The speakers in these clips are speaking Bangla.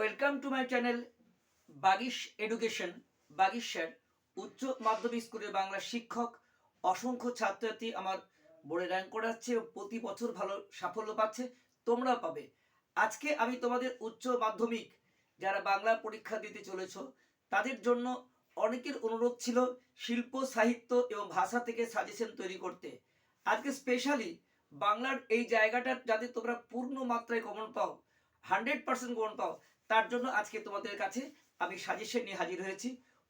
Welcome to my channel Bagish education Bagish sir উচ্চ মাধ্যমিক স্কুলের বাংলা শিক্ষক, অসংখ্য ছাত্রছাত্রী আমার বোর্ডে র্যাঙ্ক করাচ্ছে প্রতি বছর ভালো সাফল্য পাচ্ছে, তোমরাও পাবে। আজকে আমি তোমাদের উচ্চ মাধ্যমিক যারা বাংলা পরীক্ষা দিতে চলেছ, তাদের জন্য অনেকের অনুরোধ ছিল শিল্প, সাহিত্য এবং ভাষা থেকে সাজেশন তৈরি করতে। আজকে স্পেশালি বাংলার এই জায়গাটা যাতে তোমরা পূর্ণ মাত্রায় কমন পাও হান্ড্রেড পার্সেন্ট কমন পাও তার জন্য আজকে তোমাদের কাছে আমি সাজেশন নিয়ে হাজির হয়েছি।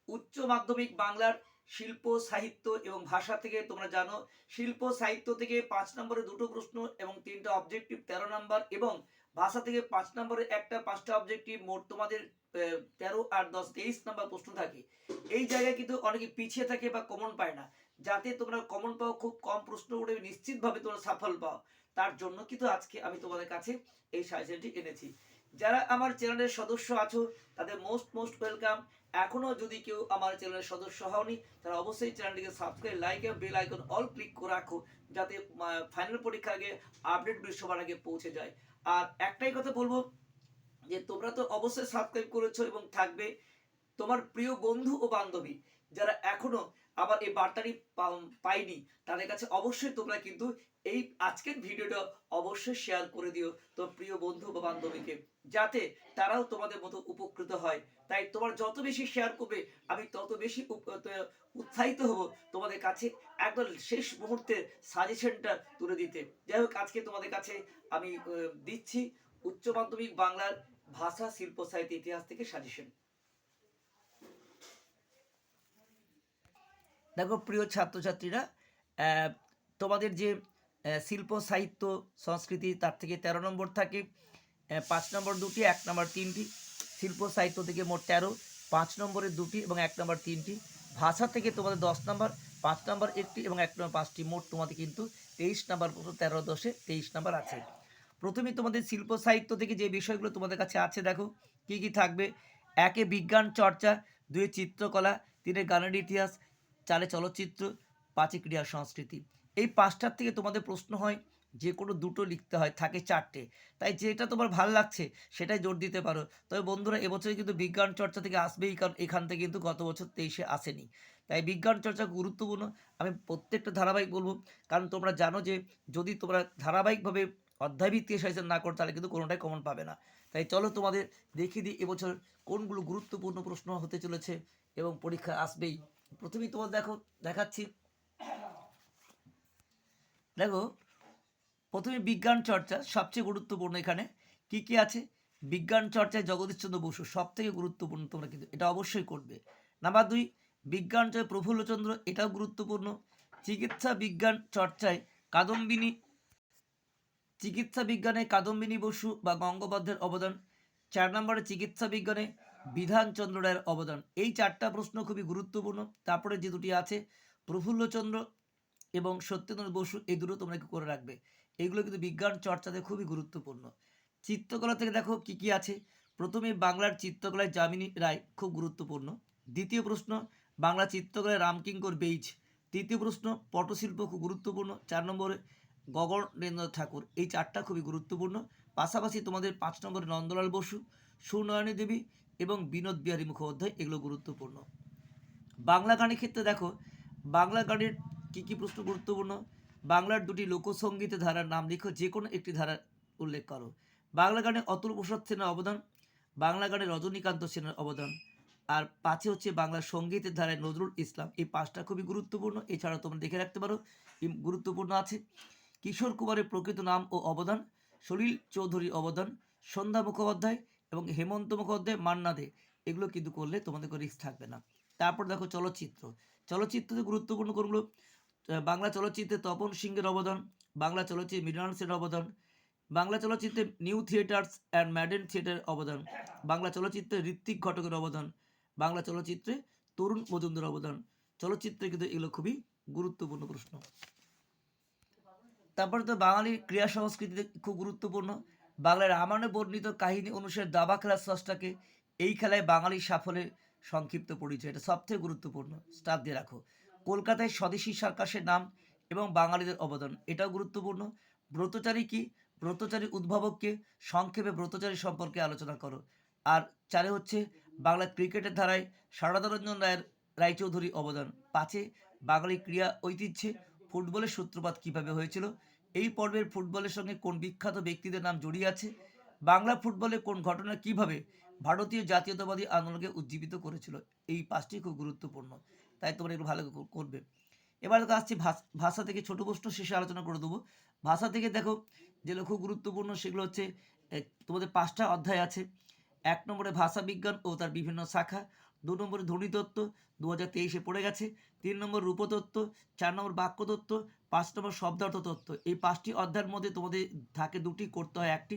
উচ্চ মাধ্যমিক বাংলার শিল্প, সাহিত্য এবং ভাষা থেকে তোমরা জানো, শিল্প, সাহিত্য থেকে পাঁচ নম্বরে দুটো প্রশ্ন এবং তিনটা অবজেক্টিভ তেরো নম্বর এবং ভাষা থেকে পাঁচ নম্বরে একটা, পাঁচটা অবজেক্টিভ মোট তোমাদের তেরো আর দশ, তেইশ নম্বর প্রশ্ন থাকে। এই জায়গায় কিন্তু অনেকে পিছিয়ে থাকে বা কমন পায় না। যাতে তোমরা কমন পাও, খুব কম প্রশ্ন উঠে নিশ্চিতভাবে তোমরা সাফল পাও। তার জন্য কিন্তু আজকে আমি তোমাদের কাছে এই সাজেশনটি এনেছি। যারা আমার চ্যানেলের সদস্য আছো, তাদের মোস্ট মোস্ট ওয়েলকাম এখনও যদি কেউ আমার চ্যানেলের সদস্য হওনি তারা অবশ্যই চ্যানেলটিকে সাবস্ক্রাইব লাইক এবং বেল আইকন অল ক্লিক করে রাখো, যাতে ফাইনাল পরীক্ষার আগে আপডেটগুলি সবার আগে পৌঁছে যায়। আর একটাই কথা বলব, যে তোমরা তো অবশ্যই সাবস্ক্রাইব করেছ এবং থাকবে। তোমার প্রিয় বন্ধু ও বান্ধবী, যারা এখনও আমার এই বার্তাটি পাইনি, তাদের কাছে অবশ্যই তোমরা কিন্তু এই আজকের ভিডিওটা অবশ্যই শেয়ার করে দিও তোমার প্রিয় বন্ধু বা বান্ধবীকে, যাতে তারাও তোমাদের মতো উপকৃত হয়। তাই তোমার যত বেশি শেয়ার করবে, আমি তত বেশি উৎসাহিত হব তোমাদের কাছে একদম শেষ মুহূর্তে সাজেশনটা তুলে দিতে। যাই হোক, আজকে তোমাদের কাছে আমি দিচ্ছি উচ্চ মাধ্যমিক বাংলার ভাষা শিল্প সাহিত্য ইতিহাস থেকে সাজেশন দেখো প্রিয় ছাত্রছাত্রীরা তোমাদের যে শিল্প, সাহিত্য, সংস্কৃতি, তার থেকে তেরো নম্বর থাকে পাঁচ নম্বর দুটি, এক নম্বর তিনটি। শিল্প, সাহিত্য থেকে মোট তেরো, পাঁচ নম্বরে দুটি এবং এক নম্বর তিনটি। ভাষা থেকে তোমাদের দশ নম্বর, পাঁচ নম্বর একটি এবং এক নম্বর পাঁচটি, মোট তোমাদের কিন্তু তেইশ নম্বর তেরো দশে তেইশ নম্বর আছে। প্রথমে তোমাদের শিল্প, সাহিত্য থেকে যে বিষয়গুলো তোমাদের কাছে আছে, দেখো, কি কি থাকবে? একে বিজ্ঞান চর্চা, দুয়ে চিত্রকলা, তিনে গানের ইতিহাস চারে চলচ্চিত্র পাঁচে ক্রীড়া সংস্কৃতি। এই পাঁচটার থেকে তোমাদের প্রশ্ন হয়, যে কোনো দুটো লিখতে হয়, থাকে চারটে। তাই যেটা তোমার ভালো লাগছে, সেটাই জোর দিতে পারো। তবে বন্ধুরা, এবছরে কিন্তু বিজ্ঞান চর্চা থেকে আসবেই, কারণ এখান থেকে কিন্তু গত বছর তেইশে আসেনি। তাই বিজ্ঞান চর্চা গুরুত্বপূর্ণ। আমি প্রত্যেকটা ধারাবাহিক বলব, কারণ তোমরা জানো যে, যদি তোমরা ধারাবাহিকভাবে অধ্যায়ভিত্তিক সাজেশন না করো, তাহলে কিন্তু কোনোটাই কমন পাবে না। তাই চলো তোমাদের দেখিয়ে দিই, এবছর কোনগুলো গুরুত্বপূর্ণ প্রশ্ন হতে চলেছে, এবং পরীক্ষা আসবেই। প্রথমেই তোমার দেখো, দেখাচ্ছি। দেখো, প্রথমে বিজ্ঞান চর্চা, সবচেয়ে গুরুত্বপূর্ণ এখানে। কি কি আছে? বিজ্ঞান চর্চায় জগদীশচন্দ্র বসু সব থেকে গুরুত্বপূর্ণ তোমরা কিন্তু, এটা অবশ্যই করবে। নাম্বার দুই, বিজ্ঞান চর্চায় প্রফুল্লচন্দ্র, এটাও গুরুত্বপূর্ণ। চিকিৎসা বিজ্ঞান চর্চায় কাদম্বিনী, চিকিৎসা বিজ্ঞানে কাদম্বিনী বসু বা গঙ্গোপাধ্যায়ের অবদান। চার নম্বরে চিকিৎসা বিজ্ঞানে বিধানচন্দ্র রায়ের অবদান। এই চারটা প্রশ্ন খুবই গুরুত্বপূর্ণ। তারপরে যে দুটি আছে, প্রফুল্লচন্দ্র এবং সত্যেন্দ্র বসু, এই দুটো তোমরা একটু করে রাখবে। এগুলো কিন্তু বিজ্ঞান চর্চাতে খুবই গুরুত্বপূর্ণ। চিত্রকলা থেকে দেখো কি কি আছে। প্রথমে বাংলার চিত্রকলায় যামিনী রায় খুব গুরুত্বপূর্ণ। দ্বিতীয় প্রশ্ন, বাংলা চিত্রকলায় রামকিঙ্কর বেইজ তৃতীয় প্রশ্ন, পটশিল্প খুব গুরুত্বপূর্ণ। চার নম্বরে গগনেন্দ্র ঠাকুর। এই চারটা খুবই গুরুত্বপূর্ণ। পাশাপাশি তোমাদের পাঁচ নম্বরে নন্দলাল বসু, সুনয়নী দেবী এবং বিনোদ বিহারী মুখোপাধ্যায় এগুলো গুরুত্বপূর্ণ। বাংলা গানের ক্ষেত্রে দেখো, বাংলা গানের কী কী প্রশ্ন গুরুত্বপূর্ণ? বাংলার দুটি লোকসঙ্গীত ধারার নাম লিখো যে কোনো একটি ধারা উল্লেখ করো। বাংলা গানে অতুল প্রসাদ সেনের অবদান, বাংলা গানে রজনীকান্ত সেনের অবদান, আর পাঁচে হচ্ছে বাংলা সঙ্গীতের ধারায় নজরুল ইসলাম। এই পাঁচটা খুবই গুরুত্বপূর্ণ এছাড়াও তোমরা দেখে রাখতে পারো গুরুত্বপূর্ণ আছে। কিশোর কুমারের প্রকৃত নাম ও অবদান, সলিল চৌধুরীর অবদান, সন্ধ্যা মুখোপাধ্যায় এবং হেমন্ত মুখোপাধ্যায়, মান্না দে, এগুলো কিন্তু করলে তোমাদের কোনো রিস্ক থাকবে না। তারপর দেখো চলচ্চিত্র। চলচ্চিত্রতে গুরুত্বপূর্ণ কোনগুলো? বাংলা চলচ্চিত্রে তপন সিংহের অবদান, বাংলা চলচ্চিত্রে মৃণাল সেনের অবদান, বাংলা চলচ্চিত্রে নিউ থিয়েটার্স অ্যান্ড ম্যাডেন থিয়েটারের অবদান, বাংলা চলচ্চিত্রে ঋত্বিক ঘটকের অবদান, বাংলা চলচ্চিত্রে তরুণ মজুমদার অবদান। চলচ্চিত্রে কিন্তু এগুলো খুবই গুরুত্বপূর্ণ প্রশ্ন। তারপরে তো বাঙালির ক্রিয়া সংস্কৃতিতে খুব গুরুত্বপূর্ণ। বাংলার রামায়ণে বর্ণিত কাহিনী অনুসারে দাবা খেলার স্রষ্টাকে এই খেলায় বাঙালি সাফল্যের সংক্ষিপ্ত পরিচয়। এটা সবথেকে গুরুত্বপূর্ণ। স্টার দিয়ে রাখো। কলকাতায় স্বদেশী সার্কাসের নাম এবং বাঙালিদের অবদান, এটাও গুরুত্বপূর্ণ। ব্রতচারী কি? ব্রতচারী উদ্ভাবককে সংক্ষেপে ব্রতচারী সম্পর্কে আলোচনা করো। আর চারে হচ্ছে বাংলা ক্রিকেটের ধারায় সারদারঞ্জন রায়ের রায়চৌধুরী অবদান। পাঁচে বাঙালি ক্রীড়া ঐতিহ্যে ফুটবলের সূত্রপাত কীভাবে হয়েছিল? এই পর্বের ফুটবলের সঙ্গে কোন বিখ্যাত ব্যক্তিদের নাম জড়িয়ে আছে? বাংলা ফুটবলে কোন ঘটনা কীভাবে ভারতীয় জাতীয়তাবাদী আন্দোলনকে উজ্জীবিত করেছিল? এই পাঁচটি খুব গুরুত্বপূর্ণ। তাই তোমরা এগুলো ভালো করবে। এবার দেখো আসছি ভাষ- থেকে ছোট প্রশ্ন, শেষে আলোচনা করে দেবো। ভাষা থেকে দেখো, যেগুলো খুব গুরুত্বপূর্ণ, সেগুলো হচ্ছে তোমাদের পাঁচটা অধ্যায় আছে। এক নম্বরে ভাষা বিজ্ঞান ও তার বিভিন্ন শাখা। দু নম্বরে ধ্বনিতত্ত্ব দু হাজার তেইশে পড়ে গেছে। তিন নম্বর রূপতত্ত্ব চার নম্বর বাক্যতত্ত্ব পাঁচ নম্বর শব্দার্থ তত্ত্ব এই পাঁচটি অধ্যায়ের মধ্যে তোমাদের থাকে দুটি করতে হয় একটি।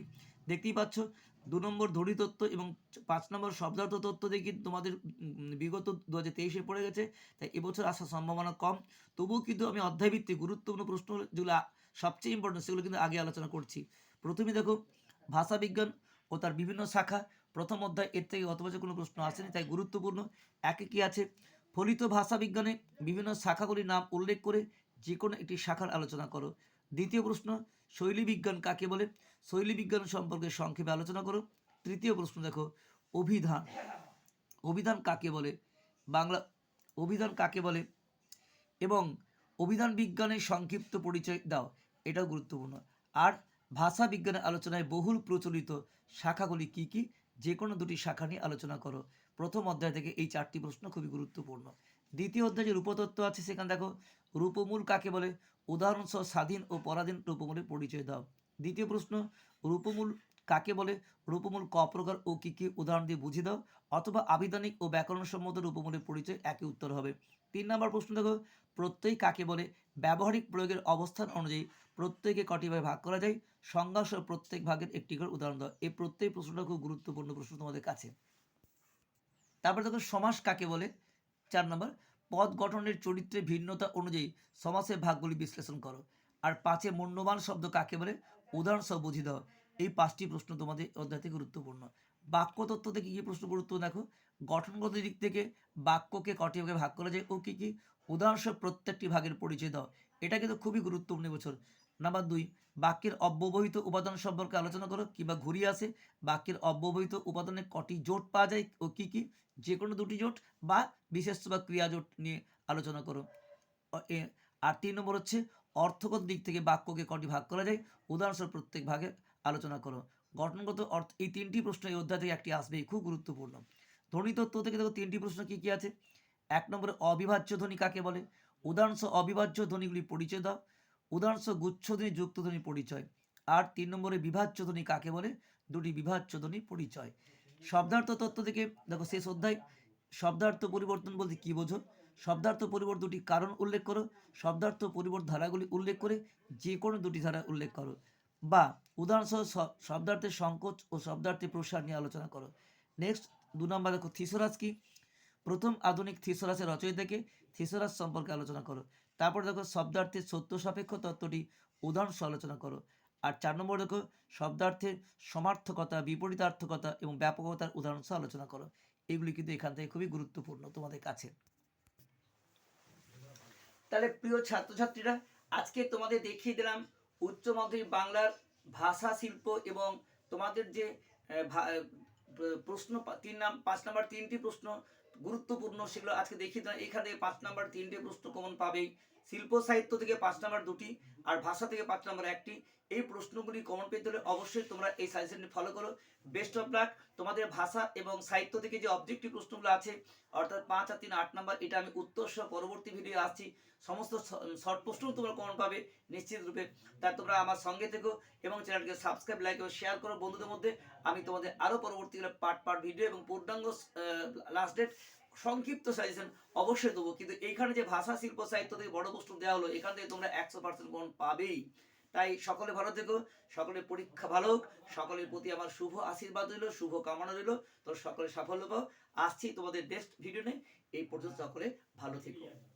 দেখতেই পাচ্ছ, দু নম্বর ধ্বনিতত্ত্ব এবং পাঁচ নম্বর শব্দার্থ তত্ত্ব কিন্তু তোমাদের বিগত দু হাজার তেইশে পড়ে গেছে, তাই এবছর আসার সম্ভাবনা কম। তবুও কিন্তু আমি অধ্যায়ভিত্তিক গুরুত্বপূর্ণ প্রশ্ন যেগুলো সবচেয়ে ইম্পর্টেন্ট সেগুলো কিন্তু আগে আলোচনা করছি। প্রথমে দেখো ভাষা বিজ্ঞান ও তার বিভিন্ন শাখা। প্রথম অধ্যায় এর থেকে গত বছর কোনো প্রশ্ন আসেনি তাই গুরুত্বপূর্ণ। একে কি আছে? ফলিত ভাষা বিজ্ঞানে বিভিন্ন শাখাগুলির নাম উল্লেখ করে যে কোনো একটি শাখার আলোচনা করো। দ্বিতীয় প্রশ্ন শৈলী বিজ্ঞান কাকে বলে? শৈলী বিজ্ঞান সম্পর্কে সংক্ষেপে আলোচনা করো। তৃতীয় প্রশ্ন দেখো অভিধান। অভিধান কাকে বলে? বাংলা অভিধান কাকে বলে? এবং অভিধান বিজ্ঞানের সংক্ষিপ্ত পরিচয় দাও এটাও গুরুত্বপূর্ণ। আর ভাষা বিজ্ঞানের আলোচনায় বহুল প্রচলিত শাখাগুলি কি কি? যে কোনো দুটি শাখা নিয়ে আলোচনা করো। প্রথম অধ্যায় থেকে এই চারটি প্রশ্ন খুবই গুরুত্বপূর্ণ। দ্বিতীয় অধ্যায়ে যে রূপতত্ত্ব আছে সেখানে দেখো, রূপমূল কাকে বলে? উদাহরণসহ স্বাধীন ও পরাধীন রূপমূলের পরিচয় দাও। দ্বিতীয় প্রশ্ন, রূপমূল কাকে বলে? রূপমূল ক প্রকার ও কী কী উদাহরণ দিয়ে বুঝিয়ে দাও, অথবা আবিধানিক ও ব্যাকরণসম্মত রূপমূলের পরিচয় একই উত্তর হবে। তিন নম্বর প্রশ্ন দেখো, প্রত্যয় কাকে বলে? ব্যবহারিক প্রয়োগের অবস্থান অনুযায়ী প্রত্যয়কে কটি ভাগে ভাগ করা যায়? সংজ্ঞা প্রত্যেক ভাগের একটি করে উদাহরণ দাও। এই প্রত্যেক প্রশ্নটা খুব গুরুত্বপূর্ণ প্রশ্ন তোমাদের কাছে। তারপর দেখো, সমাস কাকে বলে? চার নম্বর, পদ গঠনের চরিত্রের ভিন্নতা অনুযায়ী সমাসের ভাগগুলি বিশ্লেষণ করো। আর পাঁচে মূল্যবান শব্দ কাকে বলে? উদাহরণ সহ বুঝিয়ে দাও। এই পাঁচটি প্রশ্ন তোমাদের অধ্যায় থেকে গুরুত্বপূর্ণ। বাক্যতত্ত্ব থেকে কী প্রশ্ন গুরুত্ব দেখো? গঠনগত দিক থেকে বাক্যকে কটি ভাগে ভাগ করা যায় ও কী কী? উদাহরণস্বরূপ প্রত্যেকটি ভাগের পরিচয় দাও। এটা কিন্তু খুবই গুরুত্বপূর্ণ বছর। নাম্বার দুই, বাক্যের অব্যবহিত উপাদান সম্পর্কে আলোচনা করো, কিংবা ঘুরিয়ে আসে। বাক্যের অব্যবহিত উপাদানে কটি জোট পাওয়া যায় ও কী কী? যে কোনো দুটি জোট বা বিশেষ বা ক্রিয়া জোট নিয়ে আলোচনা করো। আর তিন নম্বর হচ্ছে অর্থগত দিক থেকে বাক্যকে কটি ভাগ করা যায়? উদাহরণস্বরূপ প্রত্যেক ভাগে আলোচনা করো। গঠনগত অর্থ এই তিনটি প্রশ্ন এই অধ্যায় থেকে একটি আসবে খুব গুরুত্বপূর্ণ। ধ্বনিতত্ত্ব থেকে দেখো তিনটি প্রশ্ন কি কি আছে। এক নম্বরে অবিভাজ্য ধ্বনি কাকে বলে? উদাহরণসহ অবিভাজ্য ধ্বনিগুলি পরিচয় দাও। উদাহরণসহ গুচ্ছ ধ্বনি, যুক্ত ধ্বনি পরিচয়। আর তিন নম্বরে বিভাজ্য ধ্বনি কাকে বলে? দুটি বিভাজ্য ধ্বনি পরিচয়। শব্দার্থ তত্ত্ব থেকে দেখো শেষ অধ্যায়। শব্দার্থ পরিবর্তন বলতে কি বোঝো? শব্দার্থ পরিবর্তন দুটি কারণ উল্লেখ করো। শব্দার্থ পরিবর্তন ধারাগুলি উল্লেখ করে যে কোনো দুটি ধারা উল্লেখ করো। বা উদাহরণসহ শ- শব্দার্থের সংকোচ ও শব্দার্থের প্রসার নিয়ে আলোচনা করো। নেক্সট দু নম্বর দেখো, থিসোরাস কি? প্রথম আধুনিক থিসোরাসের রচয়িতাকে থিসোরাস সম্পর্কে আলোচনা করো। তারপর দেখো, শব্দার্থের সত্য সাপেক্ষ তত্ত্বটি উদাহরণ আলোচনা করো। আর চার নম্বর দেখো, শব্দার্থের সমার্থকতা, বিপরীতার্থকতা এবং ব্যাপকতার উদাহরণ আলোচনা করো। এগুলি কিন্তু এখান থেকে খুবই গুরুত্বপূর্ণ তোমাদের কাছে। তাহলে প্রিয় ছাত্রছাত্রীরা, আজকে তোমাদের দেখিয়ে দিলাম উচ্চ মাধ্যমিক বাংলার ভাষা, শিল্প এবং তোমাদের যে প্রশ্ন তিন নাম, পাঁচ নাম্বার তিনটি প্রশ্ন গুরুত্বপূর্ণ সেগুলো আজকে দেখিয়ে দিলাম। এখানে পাঁচ নাম্বার তিনটি প্রশ্ন কমন পাবেই। শিল্প সাহিত্য থেকে পাঁচ নাম্বার দুটি আর ভাষা থেকে পাঁচ নাম্বার একটি। এই প্রশ্নগুলি কমন পেতে হলে অবশ্যই তোমরা এই সাজেশনটি ফলো করো। বেস্ট অফ লাক তোমাদের ভাষা এবং সাহিত্য থেকে যে অবজেক্টিভ প্রশ্নগুলো আছে, অর্থাৎ পাঁচ আর তিন আট নাম্বার, এটা আমি উত্তর সহ পরবর্তী ভিডিও আসছি। সমস্ত শর্ট প্রশ্নও তোমরা কমন পাবে নিশ্চিত রূপে। তাই তোমরা আমার সঙ্গে থেকো এবং চ্যানেলকে সাবস্ক্রাইব লাইক এবং শেয়ার করো। বন্ধুদের মধ্যে আমি তোমাদের আরও পরবর্তীকালে পার্ট পার্ট ভিডিও এবং পূর্ণাঙ্গ লাস্ট ডেট সংক্ষিপ্ত সাজেশন অবশ্যই দেবো। কিন্তু এইখানে যে ভাষা, শিল্প, সাহিত্য থেকে বড় প্রশ্ন দেওয়া হলো, এখান থেকে তোমরা একশো পার্সেন্ট কমন পাবেই। তাই সকলে ভালো থেকো, সকলের পরীক্ষা ভালো হোক, সকলের প্রতি আমার শুভ আশীর্বাদ রইল, শুভ কামনা রইল। তো সকলে সাফল্য পাও। আসছি তোমাদের বেস্ট ভিডিও নেই এই পর্যন্ত সকলে ভালো থেকো।